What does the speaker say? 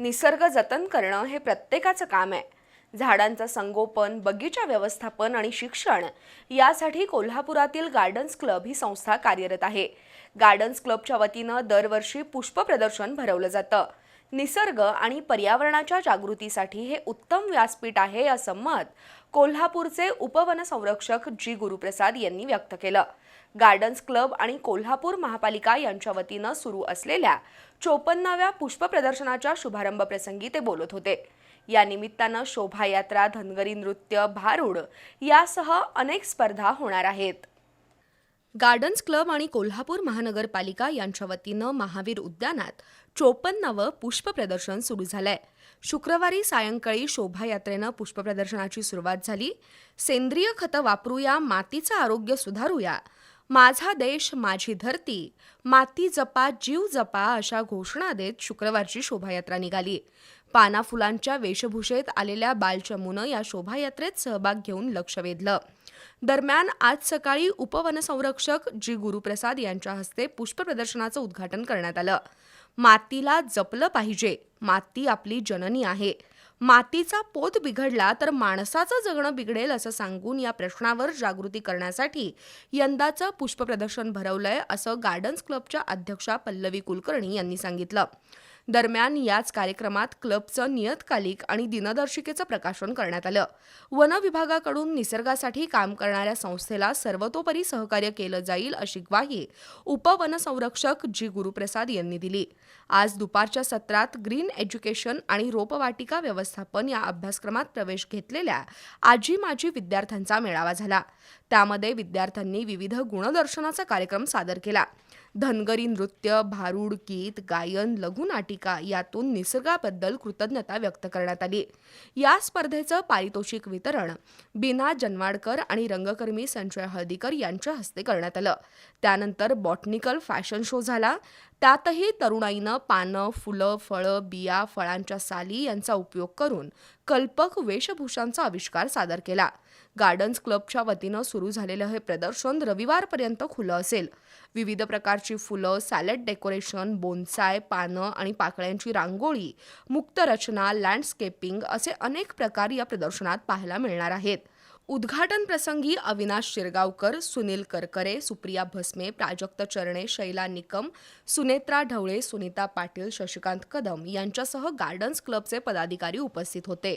निसर्ग जतन करणं हे प्रत्येकाचं काम आहे. झाडांचं संगोपन बगीचा व्यवस्थापन आणि शिक्षण यासाठी कोल्हापुरातील गार्डन्स क्लब ही संस्था कार्यरत आहे. गार्डन्स क्लबच्या वतीनं दरवर्षी पुष्प प्रदर्शन भरवलं जातं. निसर्ग आणि पर्यावरणाच्या जागृतीसाठी हे उत्तम व्यासपीठ आहे असं मत कोल्हापूरचे उपवनसंरक्षक जी गुरुप्रसाद यांनी व्यक्त केलं. गार्डन्स क्लब आणि कोल्हापूर महापालिका यांच्या वतीनं सुरू असलेल्या चोपन्नाव्या पुष्प प्रदर्शनाच्या शुभारंभ प्रसंगी ते बोलत होते. या निमित्तानं शोभायात्रा धनगरी नृत्य भारूड यासह अनेक स्पर्धा होणार आहेत. गार्डन्स क्लब आणि कोल्हापूर महानगरपालिका यांच्या वतीनं महावीर उद्यानात चोपन्नावं पुष्प प्रदर्शन सुरू झालंय. शुक्रवारी सायंकाळी शोभायात्रेनं पुष्प प्रदर्शनाची सुरुवात झाली. सेंद्रिय खतं वापरूया मातीचं आरोग्य सुधारूया. माझा देश माझी धरती माती जपा जीव जपा अशा घोषणा देत शुक्रवारची शोभायात्रा निघाली. पाना फुलांच्या वेशभूषेत आलेल्या बालचमूनं या शोभायात्रेत सहभाग घेऊन लक्ष वेधलं. दरम्यान आज सकाळी उपवनसंरक्षक जी गुरुप्रसाद यांच्या हस्ते पुष्पप्रदर्शनाचं उद्घाटन करण्यात आलं. मातीला जपलं पाहिजे. माती आपली जननी आहे. मातीचा पोत बिघडला तर माणसाचं जगणं बिघडेल असं सांगून या प्रश्नावर जागृती करण्यासाठी यंदाचं पुष्पप्रदर्शन भरवलंय असं गार्डन्स क्लबच्या अध्यक्षा पल्लवी कुलकर्णी यांनी सांगितलं. दरम्यान याच कार्यक्रमात क्लबचं नियतकालिक आणि दिनदर्शिकेचं प्रकाशन करण्यात आलं. वन विभागाकडून निसर्गासाठी काम करणाऱ्या संस्थेला सर्वतोपरी सहकार्य केलं जाईल अशी ग्वाही उपवनसंरक्षक जी. गुरुप्रसाद यांनी दिली. आज दुपारच्या सत्रात ग्रीन एज्युकेशन आणि रोपवाटिका व्यवस्थापन या अभ्यासक्रमात प्रवेश घेतलेल्या आजी माजी विद्यार्थ्यांचा मेळावा झाला. त्यामध्ये विद्यार्थ्यांनी विविध गुणदर्शनाचा कार्यक्रम सादर केला. धनगरी नृत्य भारूड गीत गायन लघुनाटिका यातून निसर्गाबद्दल कृतज्ञता व्यक्त करण्यात आली. या स्पर्धेचं पारितोषिक वितरण बिना जनवाडकर आणि रंगकर्मी संजय हळदीकर यांच्या हस्ते करण्यात आलं. त्यानंतर बॉटनिकल फॅशन शो झाला. त्यातही तरुणाईनं पानं फुलं फळं बिया फळांच्या साली यांचा उपयोग करून कल्पक वेशभूषांचा आविष्कार सादर केला. गार्डन्स क्लबच्या वतीनं सुरू झालेलं हे प्रदर्शन रविवारपर्यंत खुलं असेल. विविध प्रकारची फुलं सॅलेड डेकोरेशन बोन्साय पानं आणि पाकळ्यांची रांगोळी मुक्त रचना लँडस्केपिंग असे अनेक प्रकार या प्रदर्शनात पाहायला मिळणार आहेत. उद्घाटन प्रसंगी अविनाश शिरगावकर सुनील करकरे सुप्रिया भस्मे प्राजक्त चरणे शैला निकम सुनेत्रा ढवळे सुनीता पाटील शशिकांत कदम यांच्यासह गार्डन्स क्लबचे पदाधिकारी उपस्थित होते.